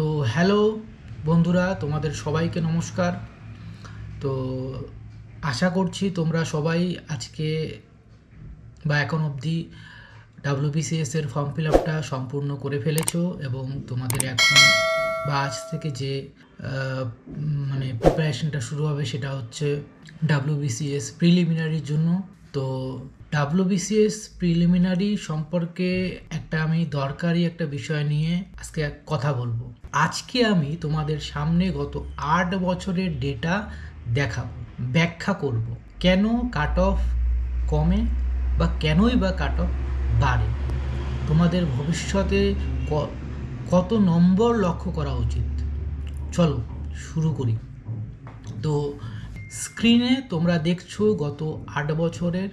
তো হ্যালো বন্ধুরা, তোমাদের সবাইকে নমস্কার। তো আশা করছি তোমরা সবাই আজকে বা এখন অবধি ডাব্লিউবিসিএস এর ফর্ম ফিল আপটা সম্পূর্ণ করে ফেলেছো এবং তোমাদের এখন বা আজ থেকে যে মানে প্রিপারেশনটা শুরু হবে সেটা হচ্ছে ডাব্লিউবিসিএস প্রিলিমিনারির জন্য। তো ডাব্লিউবিসিএস প্রিলিমিনারি সম্পর্কে একটা আমি দরকারি একটা বিষয় নিয়ে আজকে কথা বলব। আজকে আমি তোমাদের সামনে গত আট বছরের ডেটা দেখাবো, ব্যাখ্যা করব। কেন কাট অফ কমে বা কেনই বা কাট অফ বাড়ে? তোমাদের ভবিষ্যতে কত নম্বর লক্ষ্য করা উচিত? চলো শুরু করি। তো স্ক্রিনে তোমরা দেখছ গত আট বছরের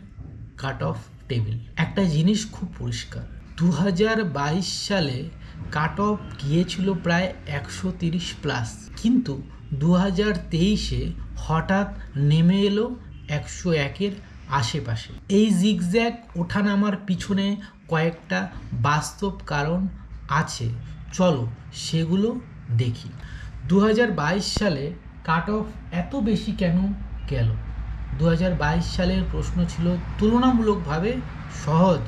কাট অফ টেবিল একটা জিনিস খুব পরিষ্কার। দু হাজার বাইশ সালে কাট অফ গিয়েছিল প্রায় একশো তিরিশ প্লাস কিন্তু দু হাজার তেইশে হঠাৎ নেমে এলো একশো একের আশেপাশে। এই জিগজ্যাগ ওঠানামার পিছনে কয়েকটা বাস্তব কারণ আছে। চলো সেগুলো দেখি। দু হাজার বাইশ সালে কাট অফ এত বেশি কেন গেল? দু হাজার বাইশ সালের প্রশ্ন ছিল, তুলনামূলকভাবে সহজ।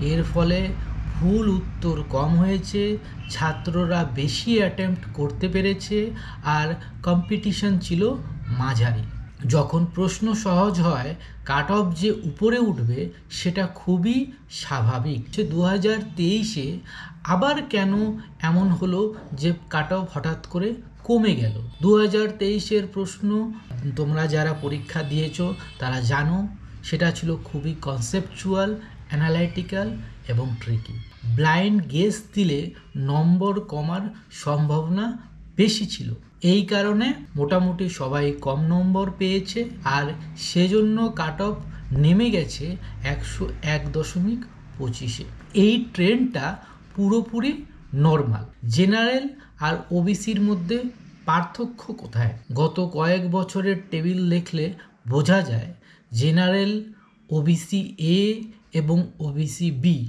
এর ফলে ভুল উত্তর কম হয়েছে, ছাত্ররা বেশি অ্যাটেম্প্ট করতে পেরেছে, আর কম্পিটিশন ছিল মাঝারি। যখন প্রশ্ন সহজ হয় কাট অফ যে উপরে উঠবে, সেটা খুবই স্বাভাবিক। যে দু হাজার তেইশে আবার কেন এমন হলো যে কাট অফ হঠাৎ করে কমে গেল। দু হাজার তেইশের প্রশ্ন, তোমরা যারা পরীক্ষা দিয়েছ, তারা জানো, সেটা ছিল খুবই কনসেপচুয়াল অ্যানালাইটিক্যাল এবং ট্রিকি ব্লাইন্ড গেস দিলে নম্বর কমার সম্ভাবনা বেশি ছিল। এই কারণে মোটামুটি সবাই কম নম্বর পেয়েছে আর সেজন্য কাট অফ নেমে গেছে একশো এক দশমিক পঁচিশে। এই ট্রেনটা পুরোপুরি নর্মাল জেনারেল আর ওবিসির মধ্যে পার্থক্য কোথায়? গত কয়েক বছরের টেবিল দেখলে বোঝা যায় জেনারেল ওবিসি এ এবং ওবিসি বি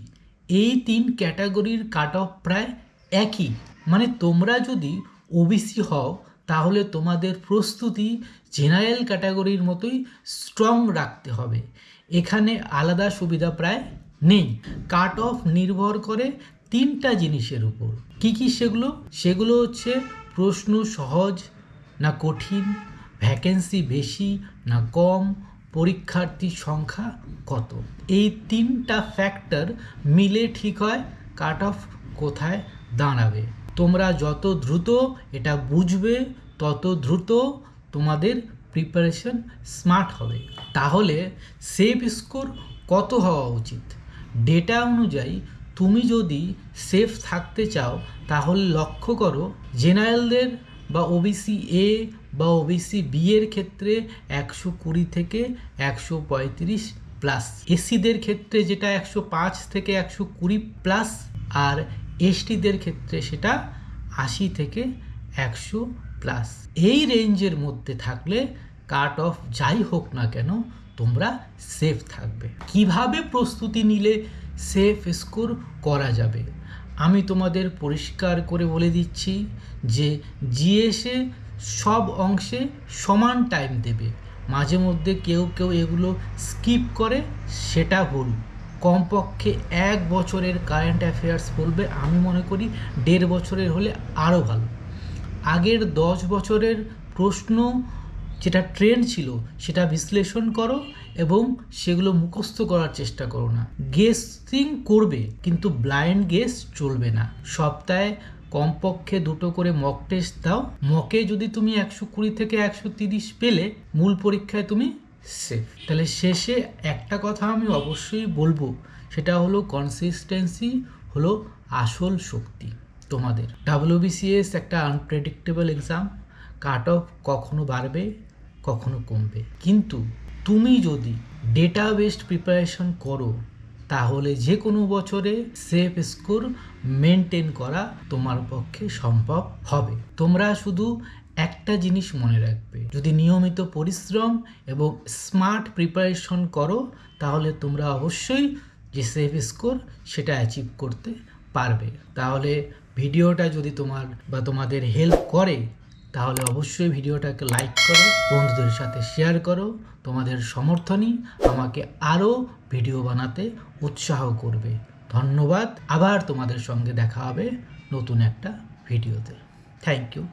এই তিন ক্যাটাগরির কাট অফ প্রায় একই। মানে তোমরা যদি ওবিসি হও, তাহলে তোমাদের প্রস্তুতি জেনারেল ক্যাটাগরির মতোই স্ট্রং রাখতে হবে। এখানে আলাদা সুবিধা প্রায় নেই। কাট অফ নির্ভর করে তিনটা জিনিসের উপর। কি কি সেগুলো? সেগুলো হচ্ছে প্রশ্ন সহজ, না কঠিন ভ্যাকেন্সি বেশি, না কম পরীক্ষার্থীর সংখ্যা কত? এই তিনটা ফ্যাক্টর মিলে ঠিক হয় কাট অফ কোথায় দাঁড়াবে। তোমরা যত দ্রুত এটা বুঝবে, তত দ্রুত তোমাদের প্রিপারেশন স্মার্ট হবে। তাহলে সেফ স্কোর কত হওয়া উচিত? ডেটা অনুযায়ী তুমি যদি সেফ থাকতে চাও, তাহলে লক্ষ্য করো, জেনারেলদের বা ওবিসি এ বা ওবিসি বি এর ক্ষেত্রে একশো কুড়ি থেকে একশো পঁয়ত্রিশ প্লাস এসিদের ক্ষেত্রে যেটা একশো পাঁচ থেকে একশো কুড়ি প্লাস আর এসটিদের ক্ষেত্রে সেটা আশি থেকে একশো প্লাস এই রেঞ্জের মধ্যে থাকলে কাট অফ যাই হোক না কেন, তোমরা সেফ থাকবে। কীভাবে প্রস্তুতি নিলে সেফ স্কোর করা যাবে। আমি তোমাদের পরিষ্কার করে বলে দিচ্ছি যে জিএসে সব অংশে সমান টাইম দেবে। মাঝে মধ্যে কেউ কেউ এগুলো স্কিপ করে, সেটা ভুল। কমপক্ষে এক বছরের কারেন্ট অ্যাফেয়ার্স বলবে, আমি মনে করি দেড় বছরের হলে আরও ভালো। আগের দশ বছরের প্রশ্ন যেটা ট্রেন্ড ছিল, সেটা বিশ্লেষণ করো এবং সেগুলো মুখস্থ করার চেষ্টা করো না। গেসিং করবে, কিন্তু ব্লাইন্ড গেস চলবে না। সপ্তাহে কমপক্ষে দুটো করে মক টেস্ট দাও। মকে যদি তুমি একশো কুড়ি থেকে একশো তিরিশ পেলে, মূল পরীক্ষায় তুমি সেফ তাহলে শেষে একটা কথা আমি অবশ্যই বলব, সেটা হলো কনসিস্টেন্সি হলো আসল শক্তি তোমাদের। ডাব্লিউবিসিএস একটা আনপ্রেডিক্টেবল এক্সাম কাট অফ কখনো বাড়বে কখনো কমবে। কিন্তু তুমি যদি ডেটা বেসড প্রিপারেশন করো, তাহলে যে কোনো বছরে সেফ স্কোর মেনটেন করা তোমার পক্ষে সম্ভব হবে। তোমরা শুধু একটা জিনিস মনে রাখবে, যদি নিয়মিত পরিশ্রম এবং স্মার্ট প্রিপারেশন করো, তাহলে তোমরা অবশ্যই যে সেফ স্কোর সেটা অ্যাচিভ করতে পারবে। তাহলে ভিডিওটা যদি তোমার বা তোমাদের হেল্প করে তাহলে অবশ্যই ভিডিওটাকে লাইক করো, বন্ধুদের সাথে শেয়ার করো, তোমাদের সমর্থনই আমাকে আরও ভিডিও বানাতে উৎসাহ করবে। ধন্যবাদ, আবার তোমাদের সঙ্গে দেখা হবে নতুন একটা ভিডিওতে থ্যাংক ইউ